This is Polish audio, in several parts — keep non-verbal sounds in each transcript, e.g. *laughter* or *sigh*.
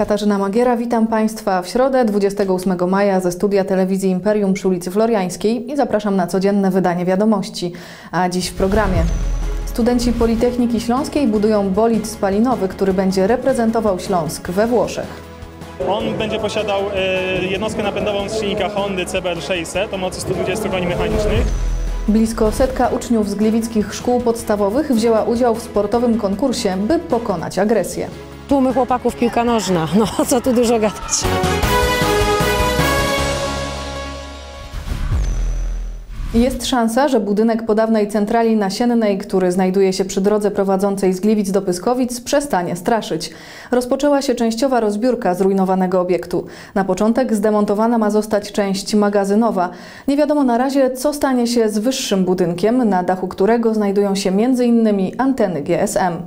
Katarzyna Magiera, witam Państwa w środę 28 maja ze studia telewizji Imperium przy ulicy Floriańskiej i zapraszam na codzienne wydanie wiadomości. A dziś w programie. Studenci Politechniki Śląskiej budują bolid spalinowy, który będzie reprezentował Śląsk we Włoszech. On będzie posiadał e, jednostkę napędową z silnika Hondy CBR 600 o mocy 120 koni mechanicznych. Blisko setka uczniów z gliwickich szkół podstawowych wzięła udział w sportowym konkursie, by pokonać agresję. Tłumy chłopaków piłka nożna. No co tu dużo gadać. Jest szansa, że budynek po dawnej centrali nasiennej, który znajduje się przy drodze prowadzącej z Gliwic do Pyskowic, przestanie straszyć. Rozpoczęła się częściowa rozbiórka zrujnowanego obiektu. Na początek zdemontowana ma zostać część magazynowa. Nie wiadomo na razie, co stanie się z wyższym budynkiem, na dachu którego znajdują się m.in. anteny GSM.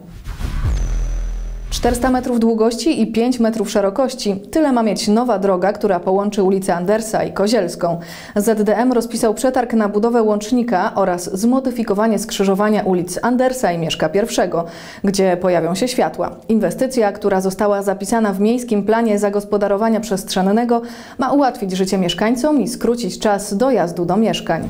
400 metrów długości i 5 metrów szerokości. Tyle ma mieć nowa droga, która połączy ulicę Andersa i Kozielską. ZDM rozpisał przetarg na budowę łącznika oraz zmodyfikowanie skrzyżowania ulic Andersa i Mieszka I, gdzie pojawią się światła. Inwestycja, która została zapisana w Miejskim Planie Zagospodarowania Przestrzennego, ma ułatwić życie mieszkańcom i skrócić czas dojazdu do mieszkań.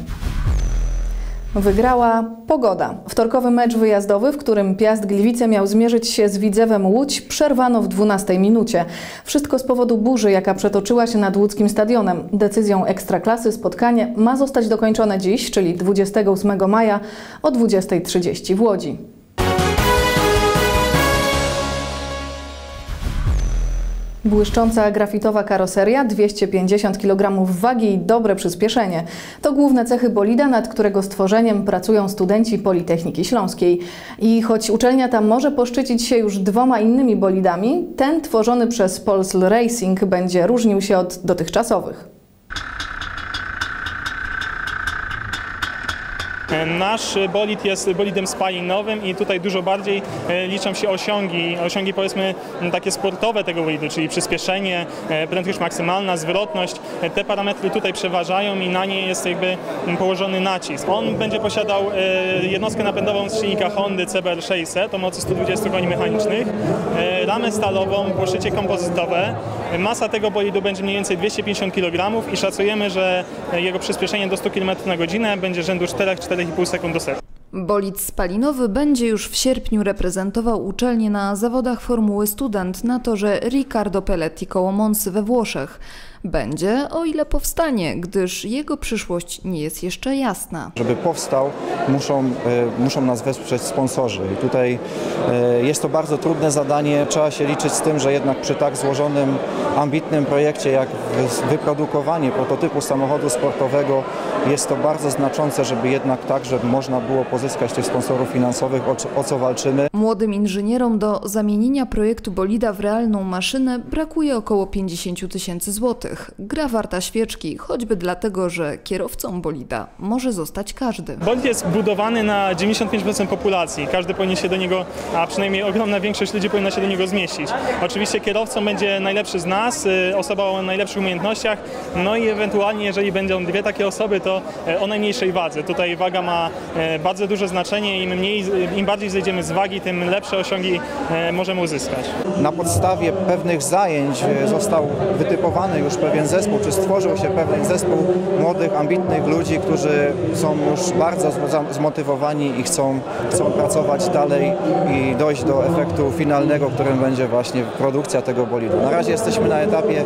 Wygrała pogoda. Wtorkowy mecz wyjazdowy, w którym Piast Gliwice miał zmierzyć się z Widzewem Łódź, przerwano w 12 minucie. Wszystko z powodu burzy, jaka przetoczyła się nad łódzkim stadionem. Decyzją Ekstraklasy spotkanie ma zostać dokończone dziś, czyli 28 maja o 20.30 w Łodzi. Błyszcząca grafitowa karoseria, 250 kg wagi i dobre przyspieszenie. To główne cechy bolida, nad którego stworzeniem pracują studenci Politechniki Śląskiej. I choć uczelnia ta może poszczycić się już dwoma innymi bolidami, ten tworzony przez Polsl Racing będzie różnił się od dotychczasowych. Nasz bolid jest bolidem spalinowym i tutaj dużo bardziej e, liczą się osiągi, osiągi powiedzmy takie sportowe tego bolidu, czyli przyspieszenie, e, prędkość maksymalna, zwrotność. E, te parametry tutaj przeważają i na nie jest jakby położony nacisk. On będzie posiadał jednostkę napędową z silnika Hondy CBR 600 o mocy 120 koni mechanicznych, ramę stalową, płaszczycie kompozytowe. Masa tego bolidu będzie mniej więcej 250 kg i szacujemy, że jego przyspieszenie do 100 km na godzinę będzie rzędu 4-4 4,5 sekund do setu. Bolid spalinowy będzie już w sierpniu reprezentował uczelnię na zawodach Formuły Student na torze Riccardo Pelletti koło Monsy we Włoszech. Będzie, o ile powstanie, gdyż jego przyszłość nie jest jeszcze jasna. Żeby powstał, muszą, e, muszą nas wesprzeć sponsorzy. I tutaj e, jest to bardzo trudne zadanie. Trzeba się liczyć z tym, że jednak przy tak złożonym, ambitnym projekcie jak wyprodukowanie prototypu samochodu sportowego jest to bardzo znaczące, żeby jednak także można było pozyskać tych sponsorów finansowych, o co walczymy. Młodym inżynierom do zamienienia projektu bolida w realną maszynę brakuje około 50 tysięcy złotych. Gra warta świeczki, choćby dlatego, że kierowcą bolida może zostać każdy. Bolid jest budowany na 95% populacji. Każdy powinien się do niego, a przynajmniej ogromna większość ludzi powinna się do niego zmieścić. Oczywiście kierowcą będzie najlepszy z nas, y, osoba o najlepszych umiejętnościach, no i ewentualnie, jeżeli będą dwie takie osoby, to e, o najmniejszej wadze. Tutaj waga ma e, bardzo duże znaczenie. Im, mniej, im bardziej zejdziemy z wagi, tym lepsze osiągi możemy uzyskać. Na podstawie pewnych zajęć został wytypowany już pewien zespół, czy stworzył się pewien zespół młodych, ambitnych ludzi, którzy są już bardzo zmotywowani i chcą, chcą pracować dalej i dojść do efektu finalnego, którym będzie właśnie produkcja tego bolidu. Na razie jesteśmy na etapie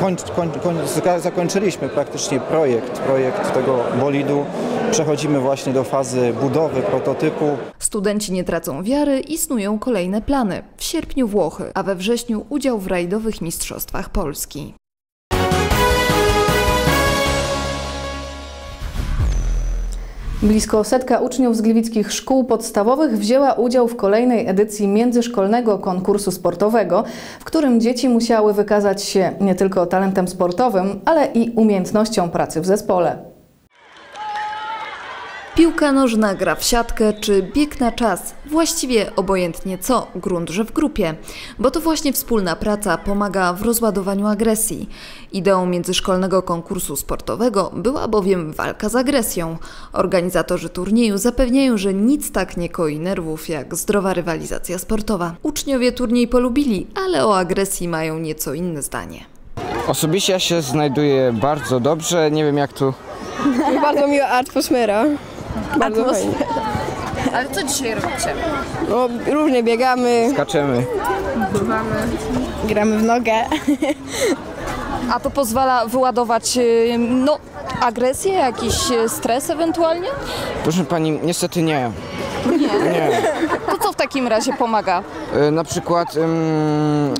kończ, kończ, kończ, zakończyliśmy praktycznie projekt, projekt tego bolidu. Przechodzimy właśnie do fazy budowy prototypu. Studenci nie tracą wiary i snują kolejne plany. W sierpniu Włochy, a we wrześniu udział w rajdowych mistrzostwach Polski. Blisko setka uczniów z gliwickich szkół podstawowych wzięła udział w kolejnej edycji międzyszkolnego konkursu sportowego, w którym dzieci musiały wykazać się nie tylko talentem sportowym, ale i umiejętnością pracy w zespole. Piłka nożna, gra w siatkę czy bieg na czas. Właściwie obojętnie co, grunt, że w grupie. Bo to właśnie wspólna praca pomaga w rozładowaniu agresji. Ideą międzyszkolnego konkursu sportowego była bowiem walka z agresją. Organizatorzy turnieju zapewniają, że nic tak nie koi nerwów jak zdrowa rywalizacja sportowa. Uczniowie turniej polubili, ale o agresji mają nieco inne zdanie. Osobiście ja się znajduję bardzo dobrze, nie wiem jak tu. *laughs* Bardzo miła atmosfera. Bardzo fajnie. Ale co dzisiaj robicie? No, różnie biegamy, Skaczemy. gramy w nogę. A to pozwala wyładować y, no, agresję, jakiś y, stres ewentualnie? Proszę pani, niestety nie. Nie. To co w takim razie pomaga? Y, Na przykład ym,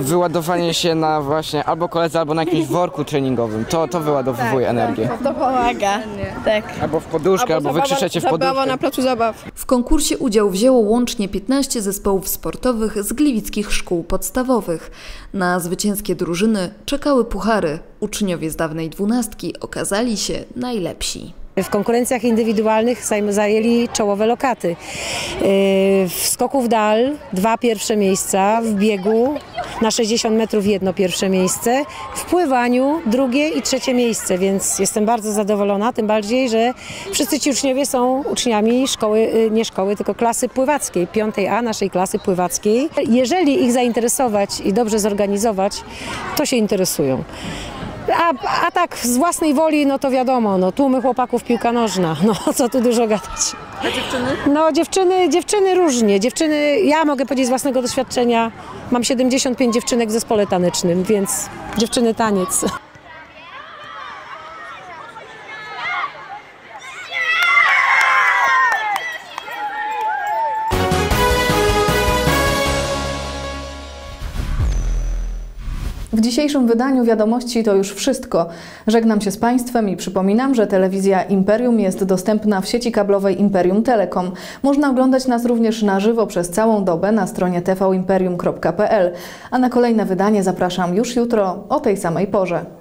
wyładowanie się na właśnie albo koledze, albo na jakimś worku treningowym. To, to wyładowuje energię. To pomaga. Tak. Albo w poduszkę, albo, wykrzyczecie w Zabawa poduszkę. na placu zabaw. W konkursie udział wzięło łącznie 15 zespołów sportowych z gliwickich szkół podstawowych. Na zwycięskie drużyny czekały puchary. Uczniowie z dawnej dwunastki okazali się najlepsi. W konkurencjach indywidualnych zajęli czołowe lokaty. Yy, W skoku w dal dwa pierwsze miejsca, w biegu na 60 metrów jedno pierwsze miejsce, w pływaniu drugie i trzecie miejsce, więc jestem bardzo zadowolona, tym bardziej, że wszyscy ci uczniowie są uczniami szkoły, yy, nie szkoły, tylko klasy pływackiej, piątej A naszej klasy pływackiej. Jeżeli ich zainteresować i dobrze zorganizować, to się interesują. A, a tak z własnej woli, no to wiadomo, no tłumy chłopaków piłka nożna, *laughs* no co tu dużo gadać. A dziewczyny? No dziewczyny, dziewczyny różnie, dziewczyny, ja mogę powiedzieć z własnego doświadczenia, mam 75 dziewczynek w zespole tanecznym, więc dziewczyny taniec. W dzisiejszym wydaniu wiadomości to już wszystko. Żegnam się z Państwem i przypominam, że telewizja Imperium jest dostępna w sieci kablowej Imperium Telekom. Można oglądać nas również na żywo przez całą dobę na stronie tvimperium.pl. A na kolejne wydanie zapraszam już jutro o tej samej porze.